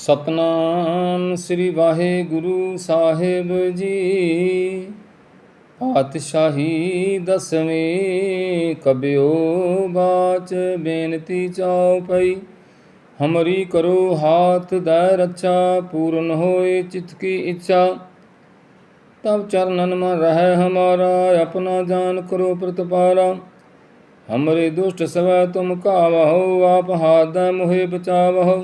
ਸਤਨਾਮ ਸ੍ਰੀ ਵਾਹਿਗੁਰੂ ਸਾਹਿਬ ਜੀ। ਪਾਤਸ਼ਾਹੀ ਦਸਵੇਂ ਕਬਿਓ ਬਾਚ ਬੇਨਤੀ ਚਾਉ ਪਈ। ਹਮਰੀ ਕਰੋ ਹਾਥ ਦੈ ਰੱਛਾ, ਪੂਰਨ ਹੋਏ ਚਿਤ ਕੀ ਇੱਛਾ। ਤਬ ਚਰਨਨ ਮਨ ਰਹਿ ਹਮਾਰਾ, ਆਪਣਾ ਜਾਨ ਕਰੋ ਪ੍ਰਤਪਾਰਾ। ਹਮਰੇ ਦੁਸ਼ਟ ਸਵੈ ਤੁਮ ਕਾਵਹੁ ਆਪ ਹਾਦੈ ਮੁਹਿ ਬਚਾਵਹੁ।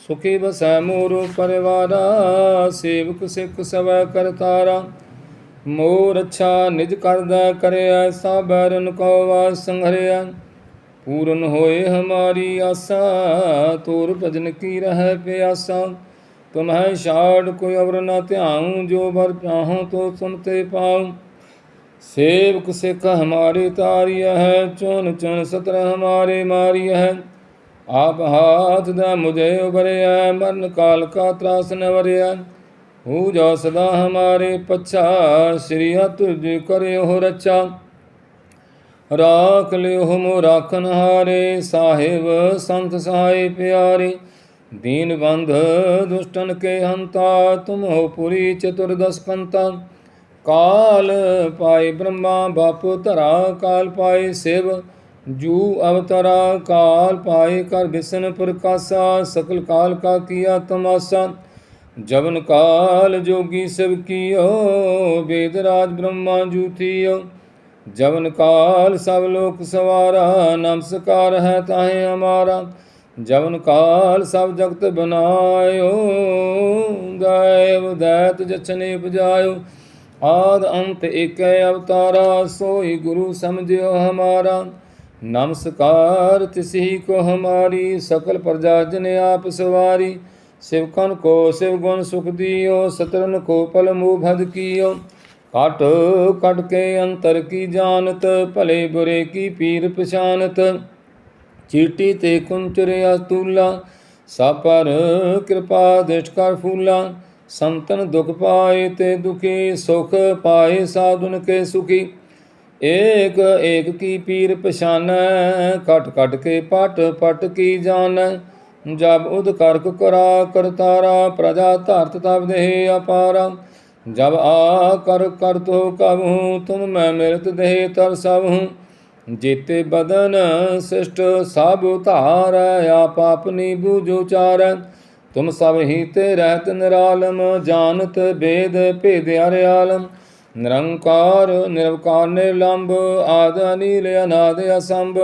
ਸੁਖੀ ਵਸੈ ਮੋਰ ਪਰਿਵਾਰਾ, ਸੇਵਕ ਸਿੱਖ ਸਵੈ ਕਰਤਾਰਾ। ਮੋਰ ਰੱਛਾ ਨਿਜ ਕਰਦਾ ਕਰਿਆ ਸਭ ਰਨ ਕੋ ਵਾਸ ਸੰਹਰਿਆ ਪੂਰਨ ਹੋਏ ਹਮਾਰੀ ਆਸਾ, ਤੋਰ ਭਜਨ ਕੀ ਰਹਿ ਪਿਆਸਾ। ਤੁਮਹਿ ਛਾੜ ਕੋਈ ਅਵਰ ਨਾ ਧਿਆਉ, ਜੋ ਵਰ ਚਾਹਉ ਤੋ ਸੁਨਤੇ ਪਾਉ। ਸੇਵਕ ਸਿੱਖ ਹਮਾਰੇ ਤਾਰਿਆ ਹੈ ਚੁਣ ਚੁਣ ਸਤਰ ਹਮਾਰੇ ਮਾਰਿਆ ਹੈ ਆਪ ਹਾਥ ਦਾ ਮੁਝੇ ਉਬਰਿਆ, ਮਰਨ ਕਾਲ ਕਾ ਤਰਾਸ ਨ ਹੂ ਜੋ ਸਦਾ ਹਮਾਰੇ ਪਛਾ ਸ੍ਰੀ ਤੁਜ ਕਰਿਓ ਰਚਾ। ਰਾਖ ਲਿਓ ਮੋ ਰਾਖਨ ਹਾਰੇ, ਸਾਹਿਬ ਸੰਤ ਸਹਾਈ ਪਿਆਰੇ। ਦੀਨ ਬੰਧ ਦੁਸ਼ਟਨ ਕੇ ਹੰਤਾ, ਤੁਮ ਹੋ ਪੁਰੀ ਚਤੁਰਦਸ ਪੰਤਾ ਕਾਲ ਪਾਏ ਬ੍ਰਹਮਾ, ਬਾਪੂ ਧਰਾ ਕਾਲ ਪਾਏ ਸਿਵ। ਜੂ ਅਵਤਾਰਾ ਕਾਲ ਪਾਏ ਕਰ ਬਿਸਨ ਪ੍ਰਕਾਸ਼ਾ, ਸਕਲ ਕਾਲ ਕਾ ਕੀਆ ਤਮਾਸਾ। ਜਵਨ ਕਾਲ ਜੋਗੀ ਸਿਵ ਕੀਓ, ਵੇਦ ਰਾਜ ਬ੍ਰਹਮਾ ਜੂਥੀਓ ਜਵਨ ਕਾਲ ਸਭ ਲੋਕ ਸਵਾਰਾ ਨਮਸਕਾਰ ਹੈ ਤਾਹੇ ਹਮਾਰਾ। ਜਵਨ ਕਾਲ ਸਭ ਜਗਤ ਬਨਾਇਓ, ਗਾਇਬ ਦੈਤ ਜਛਨੇ ਉਪਜਾਇਓ। ਆਦ ਅੰਤ ਏਕੈ ਅਵਤਾਰਾ, ਸੋਈ ਗੁਰੂ ਸਮਝਿਓ ਹਮਾਰਾ। ਨਮਸਕਾਰ, ਤਿਸਹੀ ਕੋ ਹਮਾਰੀ, ਸਕਲ ਪ੍ਰਜਾ ਜਨ ਆਪ ਸਵਾਰੀ। ਸਿਵਕਨ ਕੋ ਸਿਵ ਗੁਣ ਸੁਖ ਦਿਓ, ਸਤਰਨ ਕੋ ਪਲ ਮੂਹ ਭਦ ਕੀਓ। ਕਟ ਕਟ ਕੇ ਅੰਤਰ ਕੀ ਜਾਣਤ, ਭਲੇ ਬੁਰੇ ਕੀ ਪੀਰ ਪਛਾਨਤ। ਚੀਟੀ ਤੇ ਕੁੰਚਰਿਆ ਤੂਲਾ ਸਾਪਰ ਕਿਰਪਾ ਦਿਸ਼ਟ ਕਰ ਫੂਲਾ। ਸੰਤਨ ਦੁਖ ਪਾਏ ਤੇ ਦੁਖੀ, ਸੁਖ ਪਾਏ ਸਾਧੁਨ ਕੇ ਸੁਖੀ। ਏਕ ਏਕ ਕੀ ਪੀਰ ਪਛਾਨੈ ਕਟ ਕਟ ਕੇ ਪਟ ਪਟ ਕੀ ਜਾਣੈ ਜਬ ਉਦ ਕਰਕ ਕਰਾ ਕਰਤਾਰਾ ਪ੍ਰਜਾ ਧਰਤ ਤਬ ਦੇਹ ਅਪਾਰਾ। ਜਬ ਆ ਕਰ ਕਰ ਤੋ ਕਬਹੂ, ਤੁਮ ਮੈਂ ਮਿਲਤ ਦੇਹ ਤਰ ਸਭ ਹੂੰ ਜੀਤੇ ਬਦਨ ਸਿਸ਼ਟ ਸਭ ਧਾਰ, ਆਪ ਆਪਨੀ ਬੂਝੋ ਚਾਰੈ ਤੁਮ ਸਭ ਹੀ ਤੇ ਰਹਿਤ ਨਿਰਾਲਮ, ਜਾਣਤ ਬੇਦ ਭੇਦ ਅਰਿਆਲਮ ਨਿਰੰਕਾਰ, ਨਿਰਵਕਾਰ ਨਿਰਲੰਭ ਆਦ ਅਨੀਲ, ਅਨਾਦ ਅਸੰਭ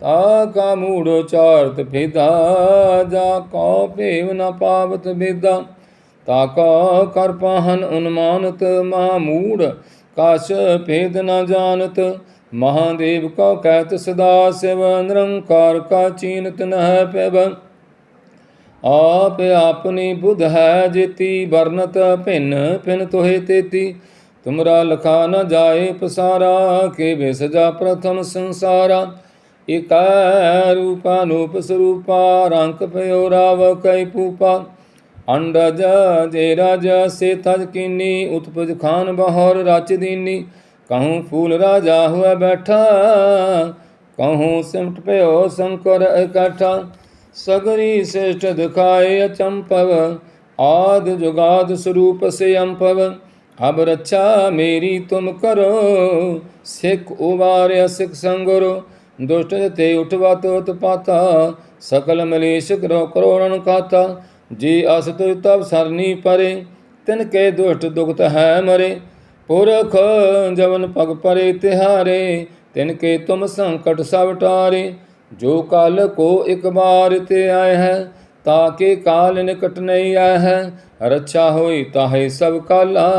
ਤਾ ਕਾ ਮੂੜ ਚਾਰਤ ਭੇਦਾ, ਜਾ ਕੋ ਭੇਵ ਨ ਪਾਵਤ ਬੇਦਾ ਤਾ ਕਾ ਕਰ ਪਾਹਨ ਉਨਮਾਨਤ, ਮਹਾ ਮੂੜ ਕਛ ਭੇਦ ਨ ਜਾਣਤ। ਮਹਾਦੇਵ ਕੋ ਕਹਿਤ ਸਦਾ ਸਿਵ, ਨਿਰੰਕਾਰ ਕਾ ਚੀਨਤ ਨਹਿ ਪੈਬ ਆਪ ਆਪਣੀ ਬੁਧ ਹੈ ਜੇਤੀ ਵਰਨਤ ਭਿੰਨ ਭਿੰਨ ਤੋਹਿ ਤੇਤੀ। ਤੁਮਰਾ ਲਖਾ ਨ ਜਾਏ ਪਸਾਰਾ ਕੇ ਵਿਸਜਾ ਪ੍ਰਥਮ ਸੰਸਾਰਾ। ਇਕੈ ਰੂਪਾ ਸਰੂਪਾ, ਰੰਕ ਭਇਓ ਰਾਵ ਕੈ ਪੂਪਾ। ਅੰਡਜ ਜੇ ਰਾਜ, ਸੇ ਤਜ ਕੀਨੀ, ਉਤਪਜ ਖਾਨ ਬਹੌਰ ਰਚ ਦੀਨੀ। ਕਹੂੰ ਫੂਲ ਰਾਜਾ ਹੋਇ ਬੈਠਾ, ਕਹੂੰ ਸਿਮਟ ਭਇਓ ਸ਼ੰਕਰ ਇਕੱਠਾ। ਸਗਰੀ ਸ੍ਰੇਸ਼ਟ ਦਿਖਾਏ ਅਚੰਪਵ, ਆਦ ਜੁਗਾਦ ਸਰੂਪ ਸੇ ਅੰਪਵ। ਅਬ ਰੱਛਾ ਮੇਰੀ ਤੁਮ ਕਰੋ, ਸਿੱਖ ਉਵਾਰਿਆ ਸਿੱਖ ਸੰਗਰੋ, ਦੁਸ਼ਟ ਤੇ ਉਠਵਾ ਤੋਤ ਪਾਤਾ ਸਕਲ ਮਲੇਸ਼ ਕਰੋ ਕਰੋੜਨ ਕਾਤਾ, ਜੀ ਅਸ ਤੁ ਤਬ ਸਰਨੀ ਪਰੇ, ਤਿਨ ਕੇ ਦੁਸ਼ਟ ਦੁਖਤ ਹੈ ਮਰੇ। ਪੁਰਖ ਜਵਨ ਪਗ ਪਰੇ ਤਿਹਾਰੇ, ਤਿਨ ਕੇ ਤੁਮ ਸੰਕਟ ਸਭ ਟਾਰੇ, ਜੋ ਕਲ ਕੋ ਇੱਕ ਬਾਰ ਤੇ ਆਏ ਹੈ ਤਾਕੇ ਕਾਲ ਨਿਕਟ ਨਹੀਂ ਆਏ ਹੈ ਰੱਛਾ ਹੋਈ ਤਾਹੇ ਸਭ ਕਾਲਾ।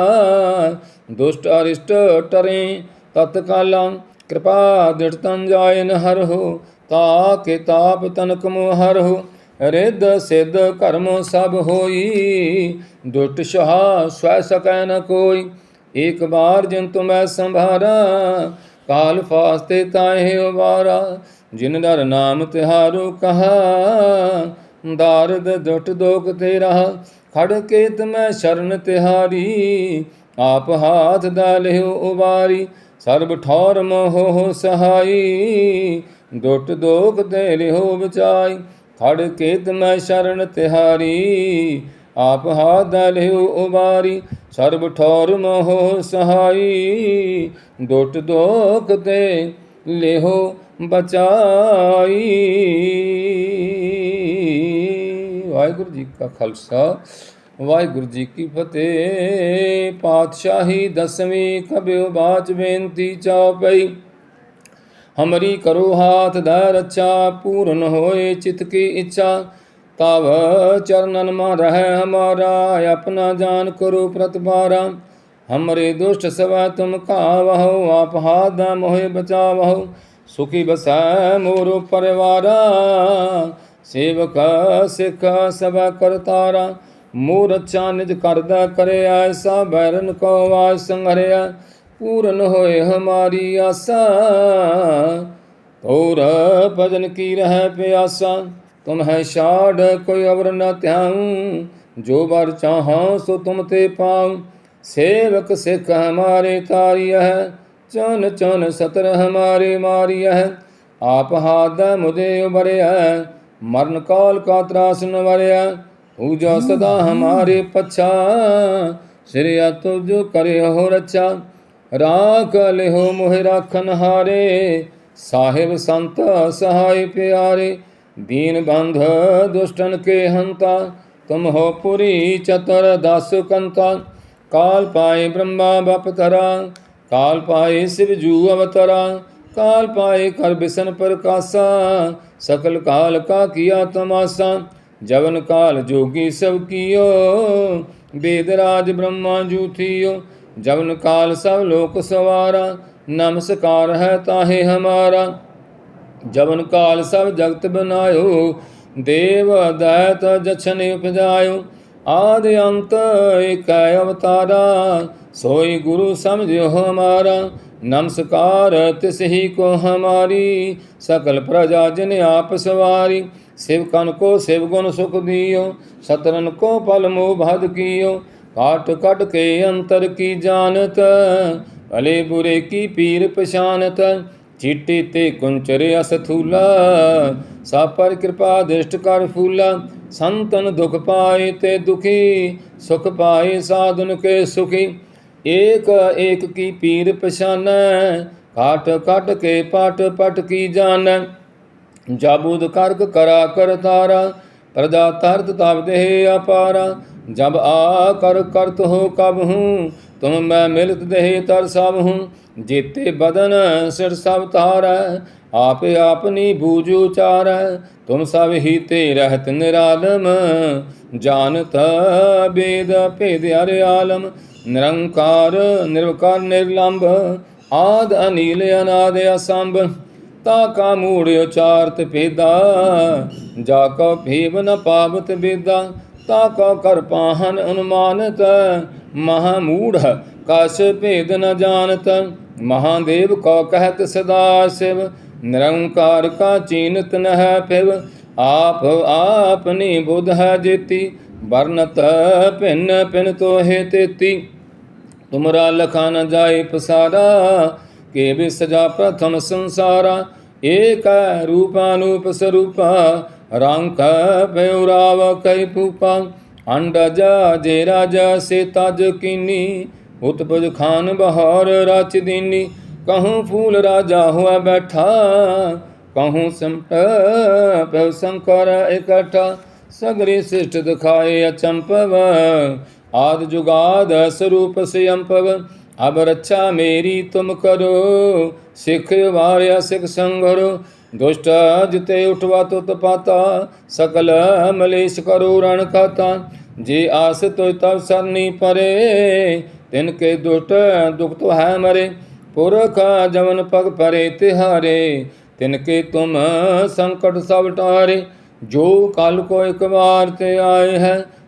ਦੁਸ਼ਟ ਅਰਿਸ਼ਟ ਟਰੇ ਤਤ ਕਾਲਾ, ਕਿਰਪਾ ਦਿਟ ਤਨ ਜਾਇਨ ਹਰ ਹੋ ਤਾਕੇ ਤਾਪ ਤਨਕ ਹਰ ਹੋ ਰਿੱਧ ਸਿੱਧ ਕਰਮ ਸਭ ਹੋਈ, ਦੁਸ਼ਟ ਸ਼ਹਾ ਸਵੈ ਸਕੈ ਨ ਕੋਈ। ਇੱਕ ਬਾਰ ਜਿਨ ਤੁਮੈ ਸੰਭਾਰਾ, ਕਾਲ ਫਾਸਤੇ ਤਾਹੇ ਉਬਾਰਾ। ਜਿਨ ਨਰ ਨਾਮ ਤਿਹਾਰੋ ਕਹਾ ਦਾਰਦ ਦੁਟ ਦੋਖ ਤੇ ਰਹਾ ਖੜ ਕੇ ਤਮੈ ਸ਼ਰਨ ਤਿਹਾਰੀ। ਆਪ ਹਾਥ ਦਾ ਲਿਓ ਉਬਾਰੀ, ਸਰਬ ਠੌਰ ਮੋਹ ਸਹਾਈ। ਦੁਟ ਦੋਖ ਤੇ ਲਿਓ ਬਚਾਈ ਖੜ ਕੇ ਮੈਂ ਸ਼ਰਨ ਤਿਹਾਰੀ। ਆਪ ਹਾਥ ਦਾ ਲਿਓ ਉਬਾਰੀ, ਸਰਬ ਠੌਰ ਮੋਹ ਸਹਾਈ। ਦੁਟ ਦੋਖ ਤੇ ਲਿਹੋ ਬਚਾਈ। ਵਾਹਿਗੁਰੂ ਜੀ ਕਾ ਖਾਲਸਾ, ਵਾਹਿਗੁਰੂ ਜੀ ਕੀ ਫਤਿਹ। ਪਾਤਸ਼ਾਹੀ ਦਸਵੀਂ ਕਬਿਓ ਬਾਚ ਬੇਨਤੀ ਚਾਪਈ ਹਮਰੀ ਕਰੋ ਹਾਥ ਦਾ ਰਚਾ ਪੂਰਨ ਹੋਏ ਚਿਤ ਕੀ ਇੱਛਾ। ਤਵ ਚਰਨਨ ਮਾ ਰਹਿ ਹਮਾਰਾ, ਆਪਣਾ ਜਾਨ ਕਰੋ ਪ੍ਰਤਪਾਰਾ ਹਮਰੇ ਦੁਸ਼ਟ ਸਵਾ ਤੁਮ ਕਾਵਹੁ, ਆਪ ਹਾਦਾ ਮੋਹਿ ਬਚਾਵਹੁ। ਸੁਖੀ ਬਸੈ ਮੋਰ ਪਰਿਵਾਰਾ। ਸੇਵਕ, ਸਿੱਖ, ਸਭ ਕਰਤਾਰਾ ਮੋਰ ਨਿਜ ਕਰਦਾ ਕਰੇ ਐਸਾ ਬੈਰਨ ਕੋ ਵਾਜ ਸੰਹਰਿਆ ਪੂਰਨ ਹੋਏ ਹਮਾਰੀ ਆਸਾ। ਤੋਰ ਭਜਨ ਕੀ ਰਹਿ ਪਿਆਸਾ, ਤੁਮ ਹੈ ਛਾੜ, ਕੋਈ ਅਵਰ ਨ ਧਿਆਉ, ਜੋ ਵਰ ਚਾਹਾਂ ਸੋ ਤੁਮ ਤੇ ਪਾਉ। ਸੇਵਕ, ਸਿੱਖ ਹਮਾਰੇ ਤਾਰਿਯ ਹੈ, ਚਨ ਚਨ ਸਤਰ ਹਮਾਰੇ ਮਾਰਿਯ ਹੈ। ਆਪ ਹਾਦਾ ਮੁਝੇ ਉਬਰਿਆ ਮਰਨ ਕਾਲ ਕਾ ਤਰਾਸ ਨ ਵਰਿਆ ਪੂਜਾ ਸਦਾ ਹਮਾਰੇ ਪਛਾ। ਸਿਰਿਆ ਤੁਜ ਕਰੇ ਹੋ ਰਚਾ ਰਾਖ ਲਿਹੋ ਮੋਹਿ ਰਾਖਨ ਹਾਰੇ। ਸਾਹਿਬ ਸੰਤ ਸਹਾਈ ਪਿਆਰੇ, ਦੀਨ ਬੰਧ ਦੁਸ਼ਟਨ ਕੇ ਹੰਤਾ। ਤੁਮ ਹੋ ਪੁਰੀ ਚਤੁਰ ਦਸ ਕੰਤਾ। ਕਾਲ ਪਾਏ ਬ੍ਰਹਮਾ ਬਪਤਰਾ ਕਾਲ ਪਾਏ ਸਿਵ ਜੂ ਅਵਤਰਾ। ਕਾਲ ਪਾਏ ਕਰ ਬਿਸਨ ਪ੍ਰਕਾਸ਼ਾ ਸਕਲ ਕਾਲ ਕਾ ਕੀਆ ਤਮਾਸਾ ਜਵਨ ਕਾਲ ਜੋਗੀ ਸਭ ਕੀਓ, ਵੇਦ ਰਾਜ ਬ੍ਰਹਮਾ ਜੂਥੀਓ, ਜਵਨ ਕਾਲ ਸਭ ਲੋਕ ਸਵਾਰਾ, ਨਮਸਕਾਰ ਹੈ ਤਾਹੇ ਹਮਾਰਾ। ਜਵਨ ਕਾਲ ਸਭ ਜਗਤ ਬਨਾਇਓ, ਦੇਵ ਦਇਤ ਜਛਨ ਉਪਜਾਇਓ, ਆਦ ਅੰਤ ਇਕੈ ਅਵਤਾਰਾ, ਸੋਈ ਗੁਰੂ ਸਮਝਿਓ नमस्कार तिस ही को हमारी सकल प्रजा जिन आप सवारी शिव कन को शिव गुण सुख दियो सतरन को पल मोह भद कियो काट कट के अंतर की जानत भले बुरे की पीर पछानत ਚੀਟੀ ਤੇ ਕੁੰਚਰੇ ਅਸਥੂਲਾ ਸਾ ਪਰ ਕਿਰਪਾ ਦ੍ਰਿਸ਼ਟ ਕਰ ਫੂਲਾ ਸੰਤਨ ਦੁਖ ਪਾਏ ਤੇ ਦੁਖੀ ਸੁਖ ਪਾਏ ਸਾਧਨ ਕੇ ਸੁਖੀ ਏਕ ਏਕ ਕੀ ਪੀਰ ਪਛਾਨੈ ਕਾਟ ਕਟ ਕੇ ਪਟ ਪਟ ਕੀ ਜਾਣੈ। ਜਾਬੂਦ ਕਰਕ ਕਰਾ ਕਰ ਤਾਰਾ ਪ੍ਰਦਾ ਤਰਤ ਤਬ ਦੇਹ ਅਪਾਰਾ। ਜਬ ਆ ਕਰ ਕਰਤ ਹੋ ਕਬ ਹੂੰ, ਤੁਮ ਮੈਂ ਮਿਲਤ ਦੇਹ ਤਰ ਸਭ ਹੂੰ। ਜੀਤੇ ਬਦਨ ਸਿਰ ਸਭ ਤਾਰੈ ਆਪੇ ਆਪਨੀ ਬੂਝ ਉਚਾਰੈ। ਤੁਮ ਸਭ ਹੀ ਤੇ ਰਹਿਤ ਨਿਰਾਲਮ ਜਾਣਤ ਬੇਦ ਭੇਦ ਹਰਿ ਆਲਮ। ਨਿਰੰਕਾਰ, ਨਿਰਵਕਾਰ, ਨਿਰਲੰਭ, ਆਦ, ਅਨੀਲ, ਅਨਾਦ, ਅਸੰਭ, ਤਾ ਕਾ ਮੂੜ ਉਚਾਰਤ ਭੇਦਾ, ਜਾ ਕੋ ਭੀਵ ਨ ਪਾਵਤ ਬੇਦਾ, ਤਾ ਕੋ ਕਰ ਪਾਹਨ ਅਨੁਮਾਨਤ, ਮਹਾ ਮੂੜ ਕਸ ਭੇਦ ਨ ਜਾਣਤ ਮਹਾਦੇਵ ਕੋ ਕਹਿਤ ਸਦਾ ਸਿਵ, ਨਿਰੰਕਾਰ ਕਾ ਚੀਨਤ ਨ ਹੈ ਫਿਵ, ਆਪ ਆਪਨੀ ਬੁਧ ਹੈ ਜੇਤੀ, ਵਰਨਤ ਭਿੰਨ ਭਿੰਨ ਤੋਹਿ ਤੇਤੀ। ਤੁਮਰਾ ਲਖਾ ਨ ਜਾਏ ਪਸਾਰਾ, ਕੇ ਵੀ ਸਜਾ ਪ੍ਰਥਮ ਸੰਸਾਰਾ। ਏਕ ਰੂਪਾਨੂਪ ਸਰੂਪਾ, ਰੰਗ ਪਉਰਾਵ ਕੈ ਪੂਪਾ ਅੰਡਜ ਜੇ ਰਾਜਾ ਸੇ ਤਜ ਕੀਨੀ, ਉਤਪਜ ਖਾਨ ਬਹਾਰ ਰਚ ਦੀਨੀ। ਕਹੂੰ ਫੂਲ ਰਾਜਾ ਹੋਆ ਬੈਠਾ, ਕਹੂੰ ਸੰਟ ਪਉ ਸੰਕਰ ਇਕਠਾ। ਸਗਰੀ ਸਿਸ਼ਟ ਦਿਖਾਏ ਅਚੰਪਵ ਆਦ ਜੁਗਾਦ ਸਰੂਪ ਸਿਅੰਪਵ ਅਬ ਰੱਛਾ ਮੇਰੀ ਤੁਮ ਕਰੋ, ਸਿੱਖ ਵਾਰਿਆ ਸਿੱਖ ਸੰਗਰੋ, ਦੁਸ਼ਟ ਜਿਤੇ ਉਠਵਾ ਤੁਤ ਪਾਤਾ, ਸਕਲ ਮਲੇਸ਼ ਕਰੋ ਰਣ ਖਾਤਾ, ਜੇ ਆਸ ਤੋਇ ਤਵ ਸਰਨੀ ਪਰੇ, ਤਿਨ ਕੇ ਦੁਸ਼ਟ ਦੁਖ ਤੋ ਹੈ ਮਰੇ, ਪੁਰਖ ਜਵਨ ਪਗ ਪਰੇ ਤਿਹਾਰੇ, ਤਿਨ ਕੇ ਤੁਮ ਸੰਕਟ ਸਭ ਟਾਰੇ, ਜੋ ਕਲ ਕੋ ਇੱਕ ਵਾਰ ਤੇ ਆਏ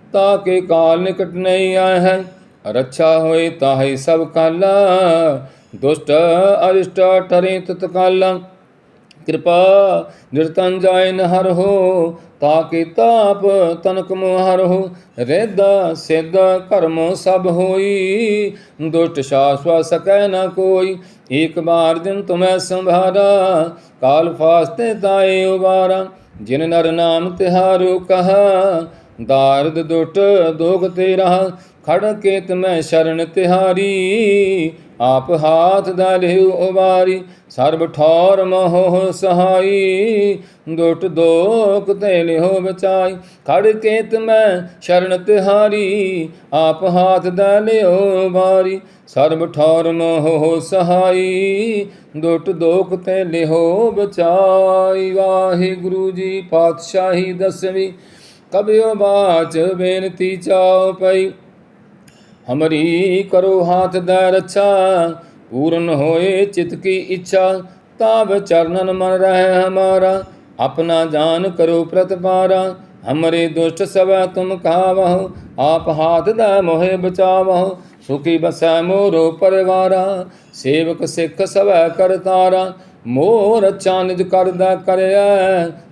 ਹੈ ਤਾਕੇ ਕਾਲ ਨਿਕਟ ਨਹੀਂ ਆਏ ਹੈ ਰੱਛਾ ਹੋਏ ਤਾਹੀ ਸਭ ਕਾਲਾ, ਦੁਸ਼ਟ ਅਰਿਸ਼ਟ ਟਰੇ ਤਤਕਾਲਾ ਕਿਰਪਾ ਨਿਰਤਨ ਜਾਇ ਨ ਹਰ ਹੋ ਤਾਕੇ ਤਾਪ ਤਨਕ ਮੋਹਰ ਹੋ। ਰਿੱਧ ਸਿੱਧ ਕਰਮ ਸਭ ਹੋਈ, ਦੁਸ਼ਟ ਸ਼ਾਸਵਾ ਸਕੈ ਨ ਕੋਈ। ਇੱਕ ਬਾਰ ਦਿਨ ਤੁਮੈ ਸੰਭਾਰਾ, ਕਾਲ ਫਾਸਤੇ ਤਾਏ ਉਬਾਰਾ। ਜਿਨ ਨਰ ਨਾਮ ਤਿਹਾਰੋ ਕਹਾ ਦਾਰਦ ਦੁਟ ਦੋਖ ਤੇ ਰਹਾ ਖੜ ਕੇਤ ਮੈਂ ਸ਼ਰਨ ਤਿਹਾਰੀ। ਆਪ ਹਾਥ ਦਾ ਲਿਹੁ ਉਵਾਰੀ ਸਰਬ ਠੌਰ ਮੋਹ ਸਹਾਈ। ਦੁਟ ਦੋਖ ਤੇ ਲਿਹੁ ਬਚਾਈ, ਖੜ ਕੇਤ ਮੈਂ ਸ਼ਰਨ ਤਿਹਾਰੀ। ਆਪ ਹਾਥ ਦਾ ਲਿਹੁ ਵਾਰੀ ਸਰਬ ਠੌਰ ਮੋਹ ਸਹਾਈ। ਦੁਟ ਦੋਖ ਤੇ ਲਿਹੁ ਬਚਾਈ, ਵਾਹਿਗੁਰੂ ਜੀ ਪਾਤਸ਼ਾਹੀ ਦਸਵੀਂ। ਕਬਿਓ ਬਾਚ ਬੇਨਤੀ ਚਾਉ ਪਈ। ਹਮਰੀ ਕਰੋ ਹਾਥ ਦਾ ਰੱਛਾ, ਪੂਰਨ ਹੋਏ ਚਿਤ ਕੀ ਇੱਛਾ। ਤਾਬ ਚਰਨਨ ਮਨ ਰਹਿ ਹਮਾਰਾ, ਆਪਣਾ ਜਾਨ ਕਰੋ ਪ੍ਰਤਪਾਰਾ ਹਮਰੇ ਦੁਸ਼ਟ ਸਵੈ ਤੁਮ ਕਾਵਹੁ ਆਪ ਹਾਥ ਦਾ ਮੋਹਿ ਬਚਾਵਹੁ। ਸੁਖੀ ਬਸੈ ਮੋਰੋ ਪਰਿਵਾਰਾ, ਸੇਵਕ ਸਿੱਖ ਸਵੈ ਕਰਤਾਰਾ ਮੋਰ ਅੱਛਾ ਨਿਜ ਕਰਦਾ ਕਰਿਆ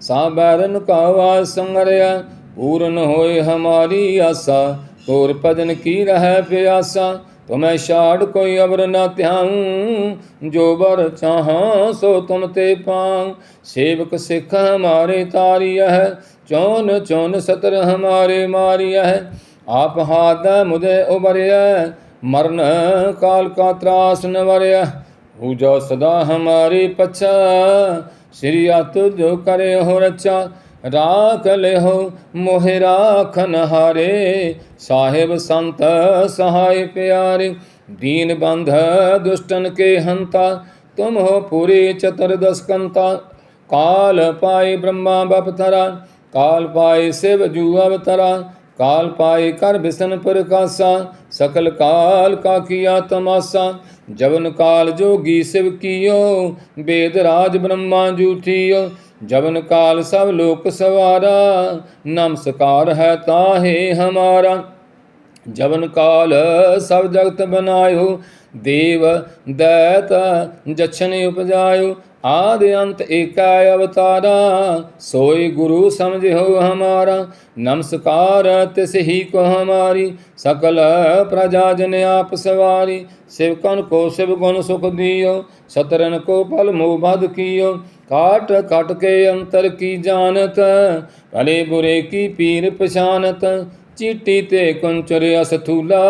ਸਾਬਰਨ ਕਾਵਾ ਸੰਗਰਿਆ ਪੂਰਨ ਹੋਏ ਹਮਾਰੀ ਆਸਾ। ਤੋਰ ਭਜਨ ਕੀ ਰਹਿ ਪਿਆਸਾ? ਤੁਮੈ ਛਾੜ ਕੋਈ ਅਵਰ ਨਾ ਧਿਆਉ। ਜੋ ਬਰ ਚਾਹਾਂ, ਸੋ ਤੁਮ ਤੇ ਪਾਉ। ਸੇਵਕ ਸਿੱਖ ਹਮਾਰੇ ਤਾਰੀਆ ਹੈ ਚੌਨ ਚੌਨ ਸਤਰ ਹਮਾਰੇ ਮਾਰੀਆ ਹੈ ਆਪ ਹਾਥ ਮੁਝੇ ਉਬਰਿਆ ਮਰਨ ਕਾਲ ਕਾ ਤਰਾਸ ਨ ਵਰਿਆ ਹੋ ਜੋ ਸਦਾ ਹਮਾਰੇ ਪਛਾ। ਸ੍ਰੀ ਅਤ ਜੋ ਕਰੇ ਹੋ ਰਚਾ। ਰਾਖ ਲਿਹੋ ਮੋਹਿ ਰਾਖਨ ਹਾਰੇ, ਸਾਹਿਬ ਸੰਤ ਸਹਾਇ ਪਿਆਰੇ। ਦੀਨ ਬੰਧ ਦੁਸ਼ਟਨ ਕੇ ਹੰਤਾ, ਤੁਮ ਹੋ ਪੂਰੀ ਚਤੁਰਦਸ ਕੰਤਾ ਕਾਲ ਪਾਈ ਬ੍ਰਹਮਾ ਬਪਤਰਾ ਕਾਲ ਪਾਈ ਸਿਵ ਜੂ ਅਵਤਰਾ। ਕਾਲ ਪਾਈ ਕਰ ਬਿਸਨ ਪ੍ਰਕਾਸ਼ਾ ਸਕਲ ਕਾਲ ਕਾ ਕੀਆ ਤਮਾਸਾ। ਜਵਨ ਕਾਲ ਜੋਗੀ ਸਿਵ ਕੀਓ, ਬੇਦ ਰਾਜ ਬ੍ਰਹਮਾ ਜੂਠੀਓ ਜਵਨ ਕਾਲ ਸਭ ਲੋਕ ਸਵਾਰਾ ਨਮਸਕਾਰ ਹੈ ਤਾਹੇ ਹਮਾਰਾ। ਜਵਨ ਕਾਲ ਸਭ ਜਗਤ ਬਨਾਇਓ, ਦੇਵ ਦੈਤ ਜਛਨ ਉਪਜਾਇਓ। ਆਦ ਅੰਤ ਏਕੈ ਅਵਤਾਰਾ, ਸੋਈ ਗੁਰੂ ਸਮਝਿਓ ਹਮਾਰਾ। ਨਮਸਕਾਰ ਤਿਸ ਹੀ ਕੋ ਹਮਾਰੀ, ਸਕਲ ਪ੍ਰਜਾ ਜਨ ਆਪ ਸਵਾਰੀ। ਸਿਵਕਨ ਕੋ ਸਿਵ ਗੁਣ ਸੁਖ ਦਿਓ, ਸਤਰਨ ਕੋ ਫਲ ਮੋਹ ਬਦ ਕੀਓ। ਕਾਟ ਕਟ ਕੇ ਅੰਤਰ ਕੀ ਜਾਣਤ? ਭਲੇ ਬੁਰੇ ਕੀ ਪੀਰ ਪਛਾਨਤ? ਚੀਟੀ ਤੇ ਕੁੰਚਰ ਅਸਥੂਲਾ।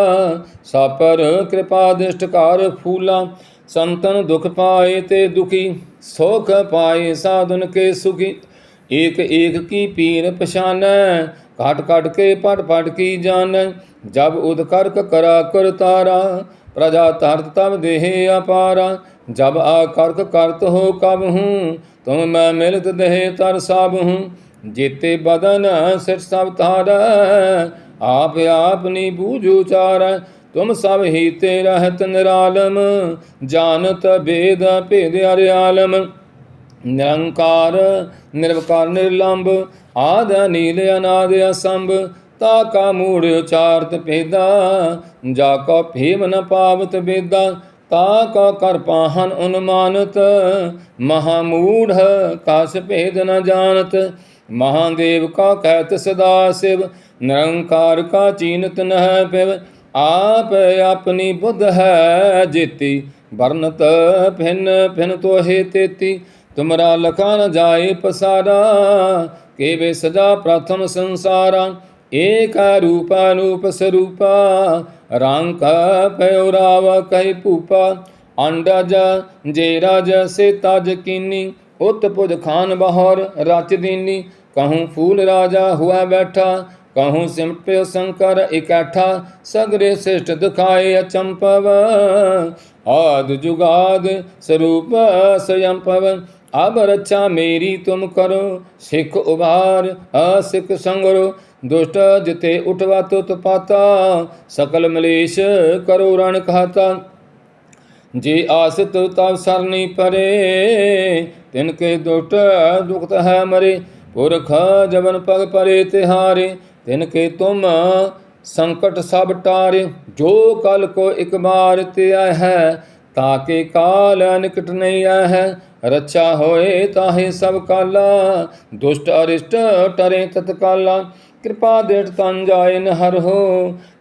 ਸਾਪਰ ਕਿਰਪਾ ਦਿਸ਼ਟਕਾਰ ਫੂਲਾ। ਸੰਤਨ ਦੁਖ ਪਾਏ ਤੇ ਦੁਖੀ। ਸੁਖ ਪਾਏ ਸਾਧਨ ਕੇ ਸੁਖੀ। ਏਕ ਏਕ ਕੀ ਪੀਰ ਪਛਾਨੈ? ਘਟ ਘਟ ਕੇ ਪਟ ਪਟ ਕੀ ਜਾਣੈ? ਜਬ ਉਦ ਕਰਕ ਕਰਾ ਕਰ ਤਾਰਾ। ਪ੍ਰਜਾ ਤਰਤ ਤਬ ਦੇਹ ਅਪਾਰਾ। ਜਬ ਆ ਕਰਕ ਕਰਤ ਹੋ ਕਬ ਹੂੰ, ਤੁਮ ਮੈਂ ਮਿਲਤ ਦੇਹ ਤਰ ਸਭ ਹੂੰ। ਜੀਤੇ ਬਦਨ ਸਿਰ ਸਭ ਤਾਰਾ ਆਪ ਆਪਨੀ ਬੂਝੂ ਚਾਰ ਤੁਮ ਸਭ ਹੀ ਤੇ ਰਹਤ ਨਿਰਾਲਮ, ਜਾਣਤ ਬੇਦ ਭੇਦ ਅਰਿਆਲਮ। ਨਿਰੰਕਾਰ, ਨਿਰਵਕਾਰ ਨਿਰਲੰਭ ਆਦ ਨੀਲ ਅਨਾਦ, ਅਸੰਭ, ਤਾ ਕਾ ਮੂੜ ਉਚਾਰਤ ਭੇਦਾ, ਜਾ ਕੋ ਭੀਮ ਨ ਪਾਵਤ ਬੇਦਾ ਤਾ ਕਾ ਕਰ ਪਾਹਨ ਉਨਮਾਨਤ ਮਹਾਮੂੜ ਕਾਸ ਭੇਦ ਨ ਜਾਣਤ। ਮਹਾਦੇਵ ਕਾ ਕਹਿਤ ਸਦਾ ਸਿਵ, ਨਿਰੰਕਾਰ ਕਾ ਚੀਨਤ ਨਹਿ ਪਿਵ। ਆਪ ਆਪਣੀ ਬੁੱਧ ਹੈ ਜੇਤੀ, ਵਰਨਤ ਫਿਨ ਭਿਨ ਤੋਹੇ ਤੇਤੀ। ਤੁਮਰਾ ਲਖਾ ਨ ਜਾਏ ਪਸਾਰਾ, ਕੇਵੇ ਸਦਾ ਪ੍ਰਥਮ ਸੰਸਾਰਾ। ਏਕ ਰੂਪ ਅਨੂਪ ਸਰੂਪਾ ਰੰਗ ਪਇਓ ਰਾਵ ਕਹਿ ਭੂਪਾ ਅੰਡਜ ਜੇ ਰਾਜ ਸੇ ਤਜ ਕੀਨੀ ਉਤ ਪੁਜ ਖਾਨ ਬਹਰ ਰਚ ਦੀਨੀ ਕਹੂੰ ਫੂਲ ਰਾਜਾ ਹੁਆ ਬੈਠਾ ਕਹੂੰ ਸਿਮਟਿਓ ਸ਼ੰਕਰ ਇਕੱਠਾ ਸਗਰੇ ਸਿਸ਼ਟ ਦਿਖਾਏ ਅਚੰਪਵ ਆਦ ਜੁਗਾਦ ਸਰੂਪ ਸਯੰਪਵ ਅਬ ਰੱਛਾ ਮੇਰੀ ਤੁਮ ਕਰੋ ਸਿੱਖ ਉਬਾਰ ਅਸਿੱਖ ਸੰਗਰੋ ਦੁਸ਼ਟ ਜਿਤੇ ਉਠਵਾ ਤੁਤ ਪਾਤਾ ਸਕਲ ਮਲੇਸ਼ ਕਰੋ ਰਣ ਖਾਤਾ। ਜੇ ਆਸਤ ਤਵ ਸਰਨੀ ਪਰੇ, ਤਿਨ ਕੇ ਦੁਟ ਦੁਖਤ ਹੈ ਮਰੇ। ਪੁਰਖ ਜਵਨ ਪਗ ਪਰੇ ਤਿਹਾਰੇ, ਤਿਨ ਕੇ ਤੁਮ ਸੰਕਟ ਸਭ ਟਾਰੇ। ਜੋ ਕਲ ਕੋ ਇਕ ਬਾਰ ਤੇ ਹੈ, ਤਾਕੇ ਕਾਲ ਨਿਕਟ ਨਹੀਂ ਆ ਹੈ ਰੱਛਾ ਹੋਏ ਤਾਹੇ ਸਭ ਕਾਲਾ, ਦੁਸ਼ਟ ਅਰਿਸ਼ਟ ਟਰੇ ਤਤਕਾਲਾ। ਕਿਰਪਾ ਦੇਟ ਤਨ ਜਾਏ ਨ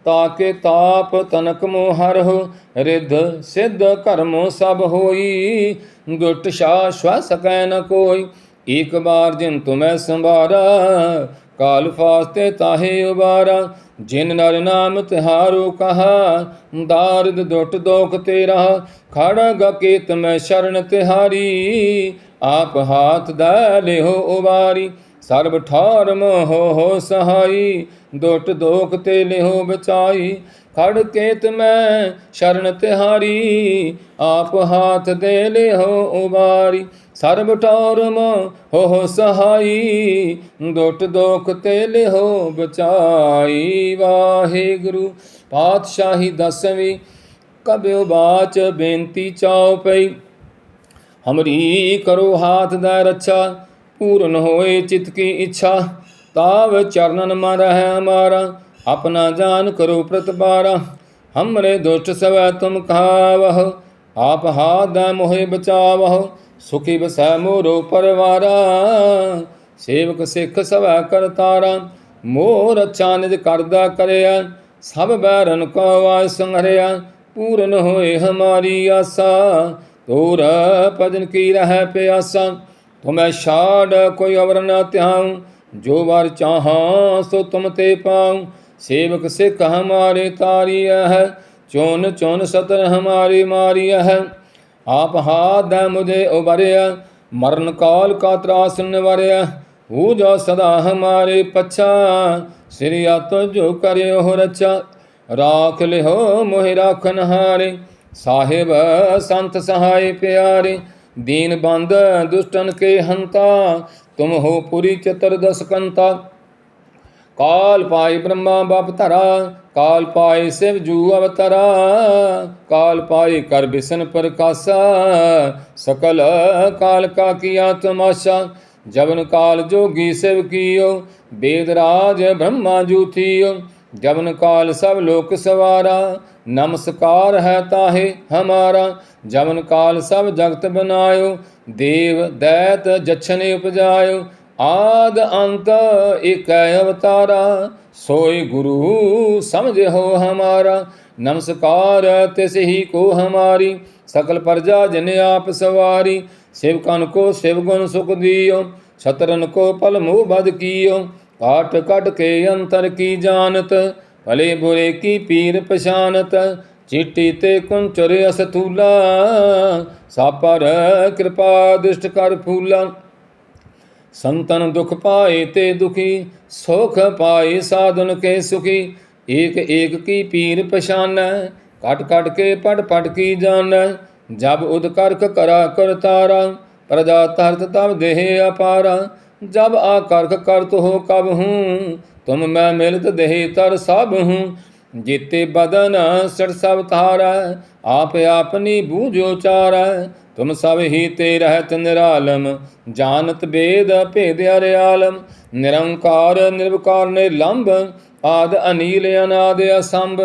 ਤਾਕੇ ਤਾਪ ਤਨਕ ਮੋ ਹਰ ਹੋ ਰਿਧ ਸਿੱਧ ਕਰਮੋ ਸਭ ਹੋਈ ਦੁਟ ਸ਼ਾ ਸ਼ਵਾ ਸਕੈ ਨ ਕੋਈ ਇੱਕ ਬਾਰ ਜਿਨ ਤੁਮੈ ਸੰਭਾਰਾ, ਕਾਲ ਫਾਸਤੇ ਤਾਹੇ ਉਬਾਰਾ, ਜਿਨ ਨਰ ਨਾਮ ਤਿਹਾਰੋ ਕਹਾ, ਦਾਰਦ ਦੁੱਟ ਦੋਖ ਤੇਰਾ ਖੜਗ ਕੇਤ ਮੈਂ ਸ਼ਰਨ ਤਿਹਾਰੀ, ਆਪ ਹਾਥ ਦਾ ਲਿਓ ਉਬਾਰੀ ਸਰਬ ਠਾਰ ਮੋਹ ਹੋ ਸਹਾਈ, ਦੁੱਟ ਦੋਖ ਤੇ ਲਿਓ ਬਚਾਈ। ਖੜ ਕੇਤ ਮੈਂ ਸ਼ਰਨ ਤਿਹਾਰੀ, ਆਪ ਹਾਥ ਦੇ ਲਿਹੋ ਉਬਾਰੀ। ਸਰਬ ਠਾਰ ਮੋਹ ਹੋ ਸਹਾਈ, ਦੁੱਟ ਦੋਖ ਤੇ ਲਿਓ ਬਚਾਈ। ਵਾਹਿਗੁਰੂ ਪਾਤਸ਼ਾਹੀ ਦਸਵੀਂ ਕਬਿਓ ਬਾਚ ਬੇਨਤੀ ਚਾਉ ਪਈ। ਹਮਰੀ ਕਰੋ ਹਾਥ ਦਾ ਰੱਛਾ ਪੂਰਨ ਹੋਏ ਚਿਤ ਕੀ ਇੱਛਾ, ਤਾਵ ਚਰਨਨ ਮਨ ਰਹਿ ਹਮਾਰਾ ਆਪਣਾ ਜਾਨ ਕਰੋ ਪ੍ਰਤਪਾਰਾ। ਹਮਰੇ ਦੁਸ਼ਟ ਸਵੈ ਤੁਮ ਖਾਵਹ ਆਪ ਹਾਥ ਮੋਹਿ ਬਚਾਵਹ, ਸੁਖੀ ਬਸੈ ਮੋਰੋ ਪਰਵਾਰਾ। ਸੇਵਕ ਸਿੱਖ ਸਵੈ ਕਰਤਾਰਾ ਮੋਰ ਅੱਛਾ ਨਿਜ ਕਰਦਾ ਕਰਿਆ। ਸਭ ਬੈਰਨ ਕੋ ਆਇ ਸੰਹਰਿਆ, ਪੂਰਨ ਹੋਏ ਹਮਾਰੀ ਆਸਾ। ਤੋਰ ਭਜਨ ਕੀ ਰਹਿ ਪਿਆਸਾ ਤੁਮੈ ਛਾੜ ਕੋਈ ਅਵਰ ਨ ਧਿਆਉ, ਜੋ ਵਰ ਚਾਹਾਂ ਸੋ ਤੁਮ ਤੇ ਪਾਉ। ਸੇਵਕ ਸਿੱਖ ਹਮਾਰੇ ਤਾਰੀਆ ਹੈ ਚੋਨ ਚੋਨ ਸਤਰ ਹਮਾਰੀ ਮਾਰੀਆ ਹੈ ਆਪ ਹਾਥ ਦਾ ਮੁਝੇ ਉਬਰਿਆ ਮਰਨ ਕਾਲ ਕਾ ਤਰਾਸ ਨਿਵਰਿਆ ਹੂ ਜੋ ਸਦਾ ਹਮਾਰੇ ਪਛਾ, ਸ੍ਰੀ ਆਤੋ ਜੋ ਕਰਿਓ ਹੋ ਰਚਾ ਰਾਖ ਲਿਓ ਮੋਹਿ ਰਾਖਨ ਹਾਰੇ ਸਾਹਿਬ ਸੰਤ ਸਹਾਇ ਪਿਆਰੇ। ਦੀਨ ਬੰਦ ਦੁਸ਼ਟਨ ਕੇ ਹੰਤਾ, ਤੁਮ ਹੋ ਪੁਰੀ ਚਤੁਰਦਸ ਕੰਤਾ। ਕਾਲ ਪਾਈ ਬ੍ਰਹਮਾ ਬਪ ਧਰਾ, ਕਾਲ ਪਾਈ ਸਿਵ ਜੂ ਅਵਤਰਾ। ਕਾਲ ਪਾਈ ਕਰ ਬਿਸਨ ਪ੍ਰਕਾਸ਼ਾ, ਸਕਲ ਕਾਲ ਕਾ ਕੀਆ ਤਮਾਸ਼ਾ ਜਵਨ ਕਾਲ ਜੋਗੀ ਸਿਵ ਕੀਓ, ਬੇਦ ਰਾਜ ਬ੍ਰਹਮਾ ਜੂਥੀਓ ਜਵਨ ਕਾਲ ਸਭ ਲੋਕ ਸਵਾਰਾ, ਨਮਸਕਾਰ ਹੈ ਤਾਹੇ ਹਮਾਰਾ। ਜਵਨ ਕਾਲ ਸਭ ਜਗਤ ਬਨਾਇਓ, ਦੇਵ ਦੈਤ ਜਛਨੇ ਉਪਜਾਇਓ। ਆਦ ਅੰਤ ਇਕੈ ਅਵਤਾਰਾ, ਸੋਈ ਗੁਰੂ ਸਮਝੋ ਹਮਾਰਾ। ਨਮਸਕਾਰ ਤਿਸ ਹੀ ਕੋ ਹਮਾਰੀ, ਸਕਲ ਪ੍ਰਜਾ ਜਨ ਆਪ ਸਵਾਰੀ। ਸੇਵਕਨ ਕੋ ਸਿਵ ਗੁਣ ਸੁਖ ਦਿਓ, ਛਤਰਨ ਕੋ ਪਲ ਮੋਹ ਬਦ ਕੀਓ। ਕਾਟ ਕਟ ਕੇ ਅੰਤਰ ਕੀ ਜਾਣਤ? ਭਲੇ ਬੁਰੇ ਕੀ ਪੀਰ ਪਛਾਨਤ? ਚਿੱਟੀ ਤੇ ਕੁੰਚਰ ਅਸਤੂਲਾ ਸਾਪਰ ਕਿਰਪਾ ਦ੍ਰਿਸ਼ਟ ਕਰ ਫੂਲਾ। ਸੰਤਨ ਦੁਖ ਪਾਏ ਤੇ ਦੁਖੀ, ਸੁਖ ਪਾਏ ਸਾਧਨ ਕੇ ਸੁਖੀ। ਏਕ ਏਕ ਕੀ ਪੀਰ ਪਛਾਨੈ ਕਟ ਕਟ ਕੇ ਪੜ ਪੜ ਕੀ ਜਾਣੈ? ਜਬ ਉਦ ਕਰਖ ਕਰਾ ਕਰਤਾਰਾ ਪ੍ਰਜਾ ਤਰਤ ਤਬ ਦੇਹ ਅਪਾਰਾ। ਜਬ ਆ ਕਰਖ ਕਰਤ ਹੋ ਕਬ ਹੂੰ, ਤੁਮ ਮੈਂ ਮਿਲਤ ਦੇਹ ਤਰ ਸਭ ਹੂੰ। ਜੀਤੇ ਬਦਨ ਸੜ ਸਭ ਤਾਰਾ ਆਪ ਆਪਨੀ ਬੂਝੋ ਚਾਰਾ ਤੁਮ ਸਭ ਹੀ ਤੇ ਰਹਿਤ ਨਿਰਾਲਮ, ਜਾਣਤ ਬੇਦ ਭੇਦ ਅਰਿਆਲਮ। ਨਿਰੰਕਾਰ ਨਿਰਵਕਾਰ ਨਿਰਲੰਭ, ਆਦ ਅਨੀਲ ਅਨਾਦ ਅਸੰਭ।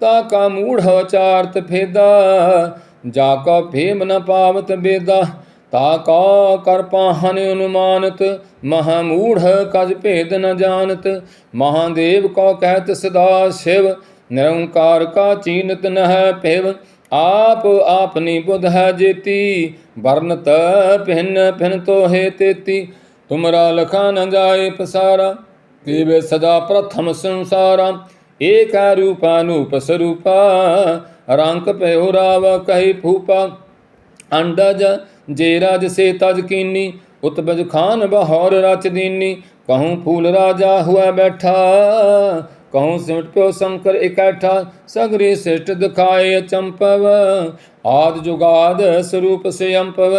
ਤਾ ਕਾ ਮੂੜ ਚਾਰਤ ਫੇਦਾ, ਜਾ ਕਾ ਭੇਮ ਨ ਪਾਵਤ ਬੇਦਾ। ਤਾ ਕਾ ਕਰ ਪਾਹਨ ਅਨੁਮਾਨਤ, ਮਹਾ ਮੂੜ ਕਜ ਭੇਦ ਨ ਜਾਣਤ। ਮਹਾਦੇਵ ਕੋ ਕਹਿਤ ਸਦਾ ਸ਼ਿਵ, ਨਿਰੰਕਾਰ ਕਾ ਚੀਨਤ ਨਹਿ ਭਿਵ। ਆਪ ਆਪਨੀ ਬੁਧ ਹੈ ਜੇਤੀ ਵਰਨਤ ਭਿੰਨ ਭਿੰਨ ਤੋਹੇ ਤੇਤੀ। ਤੁਮਰਾ ਲਖਾ ਨ ਜਾਏ ਪਸਾਰਾ, ਕੀਵੇ ਸਦਾ ਪ੍ਰਥਮ ਸੰਸਾਰਾ। ਏਕ ਰੂਪਾ ਸਰੂਪਾ ਰੰਕ ਭਇਓ ਰਾਵ ਕਹਿ ਫੂਪਾ। ਅੰਡਜ ਜੇ ਰਾਜ ਸੇ ਤਜ ਕੀਨੀ, ਉਤਬਜ ਖਾਨ ਬਹੌਰ ਰਚ ਦੀਨੀ। ਕਹੂੰ ਫੂਲ ਰਾਜਾ ਹੁਆ ਬੈਠਾ, ਕਹੂੰ ਸਿਮਟ ਪਿਓ ਸ਼ੰਕਰ ਇਕੱਠਾ, ਸਗਰੇ ਸਿਸ਼ਟ ਦਿਖਾਏ ਚੰਪਵ। ਆਦ ਜੁਗਾਦ ਸਰੂਪ ਸੇ ਅੰਪਵ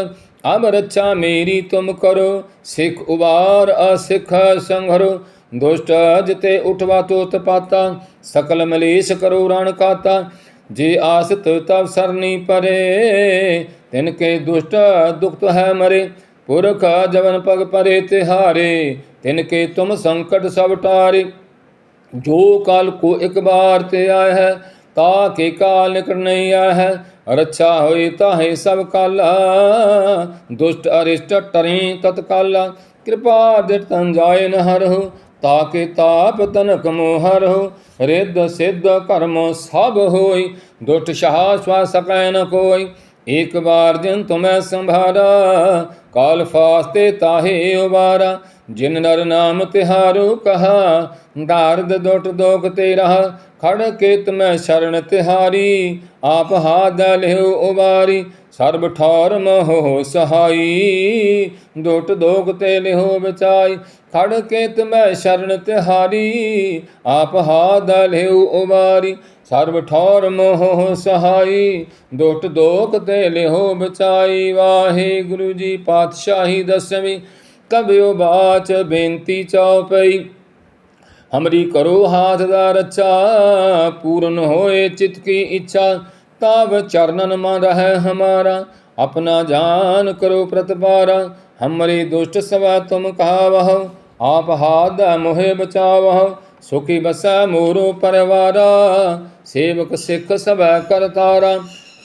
ਅਬ ਰੱਛਾ ਮੇਰੀ ਤੁਮ ਕਰੋ, ਸਿੱਖ ਉਬਾਰ ਅਸਿੱਖ ਸੰਘਰੋ। ਦੁਸ਼ਟ ਜਿਤੇ ਉਠਵਾ ਤੋਤ ਪਾਤਾ, ਸਕਲ ਮਲੇਸ਼ ਕਰੋ ਰਣ ਕਾਤਾ। ਜੇ ਆਸ ਤਵ ਸਰਨੀ ਪਰੇ, ਤਿਨ ਕੇ ਦੁਸ਼ਟ ਦੁਖਤ ਹੈ ਮਰੇ। ਪੁਰਖ ਜਵਨ ਪਗ ਪਰੇ ਤਿਹਾਰੇ, ਤਿਨ ਕੇ ਤੁਮ ਸੰਕਟ ਸਭ ਟਾਰੇ। ਜੋ ਕਾਲ ਕੋ ਇੱਕ ਬਾਰ ਤੇ ਆਇਆ ਹੈ, ਤਾ ਕੇ ਕਾਲ ਨਿਕਟ ਨਹੀਂ ਆਇਆ ਹੈ। ਰੱਛਾ ਹੋਈ ਤਾਹੇ ਸਭ ਕਾਲ, ਦੁਸ਼ਟ ਅਰਿਸ਼ਟ ਟਰੀ ਤਤਕਾਲਾ। ਕਿਰਪਾ ਦੇ ਤਨ ਜਾਏ ਨ ਤਾਕੇ ਤਾਪ ਤਨਕ ਮੋਹਰ ਹੋ, ਰਿੱਧ ਸਿੱਧ ਕਰਮ ਸਭ ਹੋਈ ਦੁਟ ਸ਼ਾਹ ਸਵਾ ਸਕੈ ਨ ਕੋਈ। ਇਕ ਵਾਰ ਜਿਨ ਤੁਮੈ ਸੰਭਾਰਾ, ਕਾਲ ਫਾਸਤੇ ਤਾਹੇ ਉਬਾਰਾ। ਜਿਨ ਨਰ ਨਾਮ ਤਿਹਾਰੂ ਕਹਾ ਦਾਰਦ ਦੁਟ ਦੋਖ ਤੇ ਖੜ ਕੇਤ ਮੈਂ ਸ਼ਰਨ ਤਿਹਾਰੀ, ਆਪ ਹਾਦ ਲਿਓ ਉਵਾਰੀ ਸਰਬ ਠੌਰ ਮੋਹ ਸਹਾਈ, ਦੁੱਟ ਦੋਗ ਤੇ ਲਿਓ ਬਚਾਈ। ਖੜ ਕੇਤ ਮੈਂ ਸ਼ਰਨ ਤਿਹਾਰੀ, ਆਪ ਹਾਦ ਲਿਓ ਉਵਾਰੀ ਸਰਬ ਠੌਰ ਮੋਹ ਸਹਾਈ, ਦੁੱਟ ਦੋਗ ਤੇ ਲਿਓ ਬਚਾਈ। ਵਾਹਿਗੁਰੂ ਜੀ ਪਾਤਸ਼ਾਹੀ ਦਸਵੀਂ ਕਬਿਓ ਬਾਚ ਬੇਨਤੀ ਚਉਪਈ ਹਮਰੀ ਕਰੋ ਹਾਥ ਦਾ ਰਚਾ ਪੂਰਨ ਹੋਏ ਚਿਤ ਕੀ ਇੱਛਾ, ਤਾਵ ਚਰਨਨ ਮਾ ਰਹਿ ਹਮਾਰਾ, ਆਪਣਾ ਜਾਨ ਕਰੋ ਪ੍ਰਤਪਾਰਾ, ਹਮਰੀ ਦੁਸ਼ਟ ਸਵਾ ਤੁਮ ਕਹਾਵਹੁ ਆਪ ਹਾਦ ਮੋਹਿ ਬਚਾਵਹੁ, ਸੁਖੀ ਬਸੈ ਮੋਰੋ ਪਰਵਾਰਾ, ਸੇਵਕ ਸਿੱਖ ਸਭੈ ਕਰਤਾਰਾ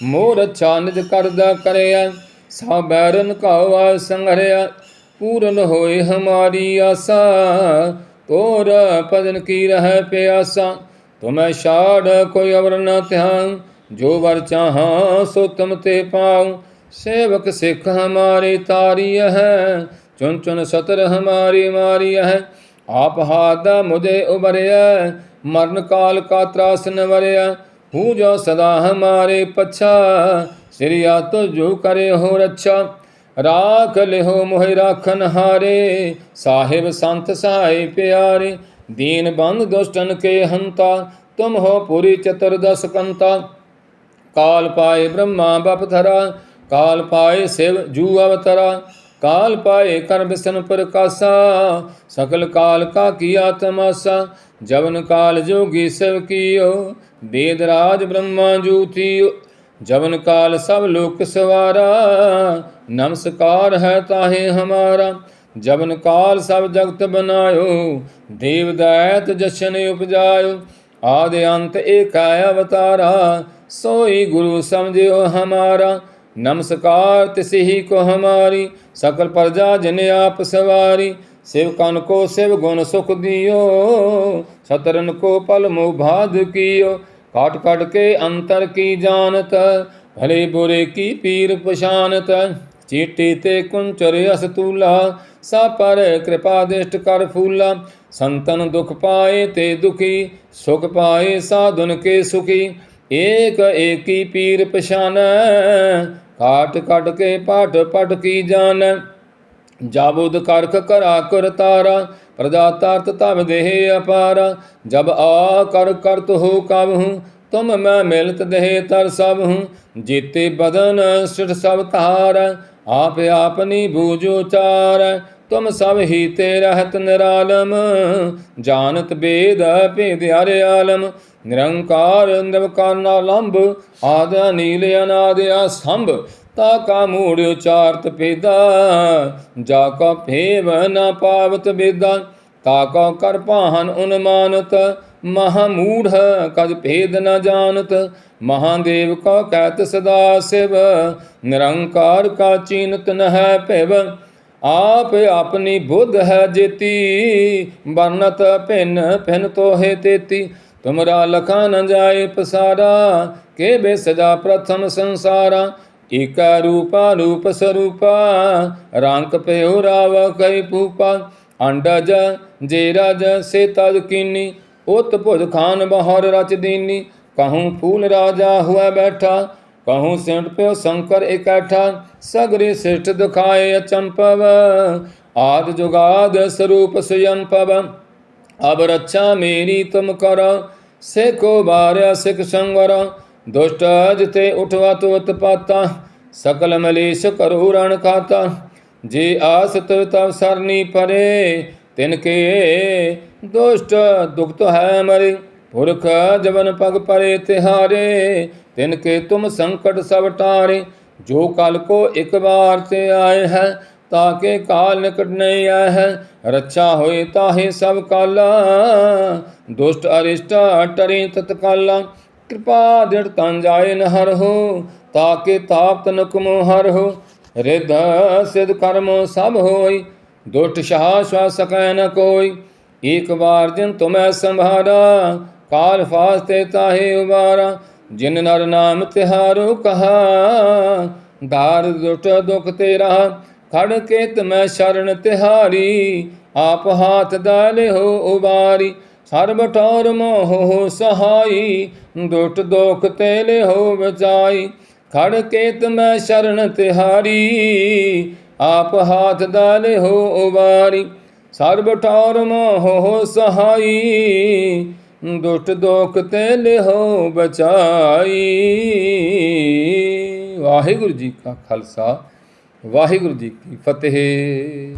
ਮੋਰ ਚਾਨਿਜ ਕਰਦਾ ਕਰਿਆ, ਸਭ ਬੈਰਨ ਕਾਵਾ ਸੰਹਰਿਆ ਪੂਰਨ ਹੋਏ ਹਮਾਰੀ ਆਸਾ ਤੋਰ ਭਜਨ ਕੀ ਰਹਿ ਪਿਆਸਾ? ਤੁਮੈ ਛਾੜ ਕੋਈ ਅਵਰ ਨ ਧਿਆਨ ਜੋ ਵਰ ਚਾਹਾਂ ਸੋ ਤੁਮ ਤੇ ਪਾਉ। ਸੇਵਕ ਸਿੱਖ ਹਮਾਰੇ ਤਾਰੀ ਹੈ ਚੁਨ ਚੁਨ ਸਤਰ ਹਮਾਰੀ ਮਾਰੀ ਹੈ। ਆਪ ਹਾਦਾ ਮੁਦੇ ਉਬਰਿਆ ਮਰਨ ਕਾਲ ਕਾ ਤਰਾਸ ਨਵਰਿਆ ਹੂ ਜੋ ਸਦਾ ਹਮਾਰੇ ਪਛਾ ਸਿਰਿਆ ਤੋ ਜੋ ਕਰੇ ਹੋ ਰੱਛਾ। ਰਾਖ ਲਿਓ ਮੋਹਿ ਰਾਖਨ ਹਾਰੇ, ਸਾਹਿਬ ਸੰਤ ਸਹਾਈ ਪਿਆਰੇ, ਦੀਨ ਬੰਦ ਦੁਸ਼ਟਨ ਕੇ ਹੰਤਾ, ਤੁਮ ਹੋ ਪੂਰੀ ਚਤੁਰਦਸ ਕੰਤਾ ਕਾਲ ਪਾਏ ਬ੍ਰਹਮਾ ਬਪਥਰਾ ਕਾਲ ਪਾਏ ਸਿਵ ਜੂ ਅਵਤਰਾ, ਕਾਲ ਪਾਏ ਕਰ ਬਿਸਨ ਪ੍ਰਕਾਸ਼ਾ, ਸਕਲ ਕਾਲ ਕਾ ਕੀ ਆਤਮਾਸਾ, ਜਵਨ ਕਾਲ ਜੋਗੀ ਸਭ ਕੀਓ, ਦੇਦ ਰਾਜ ਬ੍ਰਹਮਾ ਜੂਤੀ ਜਵਨ ਕਾਲ ਸਭ ਲੋਕ ਸਵਾਰਾ, ਨਮਸਕਾਰ ਹੈ ਤਾਹੇ ਹਮਾਰਾ। ਜਵਨ ਕਾਲ ਸਭ ਜਗਤ ਬਨਾਇਓ, ਦੇਵ ਦੈਤ ਜਸ਼ਨ ਉਪਜਾਇਓ। ਆਦਿ ਅੰਤ ਏਕਾ ਅਵਤਾਰਾ, ਸੋਈ ਗੁਰੂ ਸਮਝਿਓ ਹਮਾਰਾ। ਨਮਸਕਾਰ ਤਿਸਹੀ ਕੋ ਹਮਾਰੀ, ਸਕਲ ਪ੍ਰਜਾ ਜਨ ਆਪ ਸਵਾਰੀ। ਸਿਵ ਕਨ ਕੋ ਸਿਵ ਗੁਣ ਸੁਖ ਦਿਓ, ਸਤਰਨ ਕੋ ਪਲ ਮੋਭਾਦ ਕੀਓ। ਕਾਟ ਕਟ ਕੇ ਅੰਤਰ ਕੀ ਜਾਣਤ? ਭਲੇ ਬੁਰੇ ਕੀ ਪੀਰ ਪਛਾਨਤ? ਚੀਟੀ ਤੇ ਕੁੰਚਰ ਅਸਤੂਲਾ ਸਾ ਪਰ ਕਿਰਪਾ ਦਿਸ਼ਟ ਕਰ ਫੂਲਾ। ਸੰਤਨ ਦੁਖ ਪਾਏ ਤੇ ਦੁਖੀ, ਸੁਖ ਪਾਏ ਸਾਧੁਨ ਕੇ ਸੁਖੀ। ਏਕ ਏਕੀ ਪੀਰ ਪਛਾਨ, ਕਾਟ ਕੱਟ ਕੇ ਪਾਠ ਪਟ ਕੀ ਜਾਣ ਜਾਬੁਦ ਕਰਖ ਕਰਾ ਕਰ ਤਾਰਾ ਪ੍ਰਦਾਤਾਰਤ ਤਬ ਦੇਹ ਅਪਾਰ, ਜਬ ਆ ਕਰ ਕਰਤ ਹੋ ਕਬ ਹੂੰ ਤੁਮ ਮੈਂ ਮਿਲਤ ਦੇਹ ਤਰ ਸਭ ਹੂੰ ਜੀਤੇ ਬਦਨ ਸਿਟ ਸਭ ਧਾਰ, ਆਪ ਆਪਨੀ ਬੂਝੋ ਚਾਰ ਤੁਮ ਸਭ ਹੀ ਤੇ ਰਹਤ ਨਿਰਾਲਮ, ਜਾਣਤ ਬੇਦ ਭੇਦ ਹਰਿ ਆਲਮ, ਨਿਰੰਕਾਰ ਨਿਰਵਕਾਰ ਨਾਲੰਭ, ਆਦ ਨੀਲ ਅਨਾਦ ਅਸੰਭ ਤਾ ਕਾ ਮੂੜ ਉਚਾਰਤ ਪੇਦਾ, ਜਾ ਕਾ ਭੇਵ ਨ ਪਾਵਤ ਬੇਦਾ। ਤਾ ਕਾ ਕਰ ਪਾਹਨ ਉਨਮਾਨਤ ਮਹਾਮੂੜ ਕਜ ਭੇਦ ਨ ਜਾਣਤ। ਮਹਾਦੇਵ ਕਾ ਕਹਿਤ ਸਦਾ ਸਿਵ, ਨਿਰੰਕਾਰ ਕਾ ਚੀਨਤ ਨ ਹੈ ਭਿਵ। ਆਪ ਆਪਣੀ ਬੁੱਧ ਹੈ ਜੇਤੀ ਬਰਨਤ ਭਿੰਨ ਭਿੰਨ ਤੋਹੇ ਤੇਤੀ। ਤੁਮਰਾ ਲਖਾ ਨ ਜਾਏ ਪਸਾਰਾ, ਕੇ ਬੇ ਸਦਾ ਪ੍ਰਥਮ ਸੰਸਾਰਾ। ਏਕਾ ਰੂਪਾ ਰੂਪ ਸਰੂਪਾ ਰੰਗ ਪਿਓ ਰਾਵ ਕੈ ਪੂਪਾ ਅੰਡਜ ਜੇ ਰਜ, ਸੇ ਤਦ ਕੀਨੀ, ਉਤ ਭੁਜ ਖਾਨ ਬਹਰ ਰਚ ਦੀਨੀ। ਕਹੂੰ ਫੂਲ ਰਾਜਾ ਹੁਆ ਬੈਠਾ, ਕਹੂੰ ਸਿੰਟ ਪਿਓ ਸ਼ੰਕਰ ਇਕੱਠਾ, ਸਗਰੀ ਸਿਸ਼ਟ ਦਿਖਾਏ ਅਚੰਪਵ ਆਦ ਜੁਗਾਦ ਸਰੂਪ ਸੁਯੰਪਵ ਅਬ ਰੱਛਾ ਮੇਰੀ ਤੁਮ ਕਰੋ, ਸਿਖੋ ਬਾਰਿਆ ਸਿਖ ਸੰਵਰ ਦੁਸ਼ਟ ਜਿਤੇ ਉਠਵਾ ਤੋ ਪਾਤਾ ਸਕਲ ਮਲੇਸ਼ ਕਰੋ ਰਣ ਖਾਤਾ। ਜੇ ਆਸ ਤਵ ਸਰਨੀ ਪਰੇ, ਤਿਨ ਕੇ ਦੁਸ਼ਟ ਦੁਖਤ ਹੈ ਮਰੇ। ਪੁਰਖ ਜਵਨ ਪਗ ਪਰੇ ਤਿਹਾਰੇ, ਤਿਨ ਕੇ ਤੁਮ ਸੰਕਟ ਸਭ ਟਾਰੇ। ਜੋ ਕਲ ਕੋ ਇੱਕ ਵਾਰ ਤੇ ਆਏ ਹੈ ਤਾਕੇ ਕਾਲ ਨਿਕਟ ਨਹੀਂ ਆਇਆ ਹੈ। ਰੱਛਾ ਹੋਏ ਤਾਹੇ ਸਭ ਕਾਲਾ, ਦੁਸ਼ਟ ਅਰਿਸ਼ਟ ਟਰੇ ਤਤਕਾਲਾ। ਕਿਰਪਾ ਦਿੜ ਤਨ ਜਾਏ ਨ ਹਰ ਹੋ, ਤਾਕੇ ਤਾਪ ਤਨਕ ਮੋ ਹਰ ਹੋ। ਰਿਧ ਸਿਧ ਕਰਮ ਸਭ ਹੋਈ, ਦੁਸ਼ਟ ਸ਼ਾਹ ਸਵਾ ਸਕੈ ਨ ਕੋਈ। ਇੱਕ ਵਾਰ ਜਿਨ ਤੁਮੈ ਸੰਭਾਰਾ, ਕਾਲ ਫਾਸਤੇ ਤਾਹੇ ਉਬਾਰਾ। ਜਿਨ ਨਰ ਨਾਮ ਤਿਹਾਰੋ ਕਹਾ, ਦਾਰ ਦੁਟ ਦੁਖ ਤੇਰਾ। ਖੜ ਕੇ ਮੈਂ ਸ਼ਰਨ ਤਿਹਾਰੀ, ਆਪ ਹਾਥ ਦਾਲੇ ਹੋ ਉਬਾਰੀ। ਸਰਬ ਠੌਰ ਮੋਹ ਸਹਾਈ, ਦੁਟ ਦੁਖ ਤੇਲੇ ਹੋ ਬਚਾਈ ਖੜ ਕੇਤ ਮੈਂ ਸ਼ਰਨ ਤਿਹਾਰੀ, ਆਪ ਹਾਥ ਦਾਲੇ ਹੋ ਉਬਾਰੀ ਸਰਬ ਠੌਰ ਮੋਹ ਸਹਾਈ, ਦੁਟ ਦੋਖ ਤੇ ਲਿਹੋ ਬਚਾਈ ਵਾਹਿਗੁਰੂ ਜੀ ਕਾ ਖਾਲਸਾ, ਵਾਹਿਗੁਰੂ ਜੀ ਕੀ ਫਤਿਹ।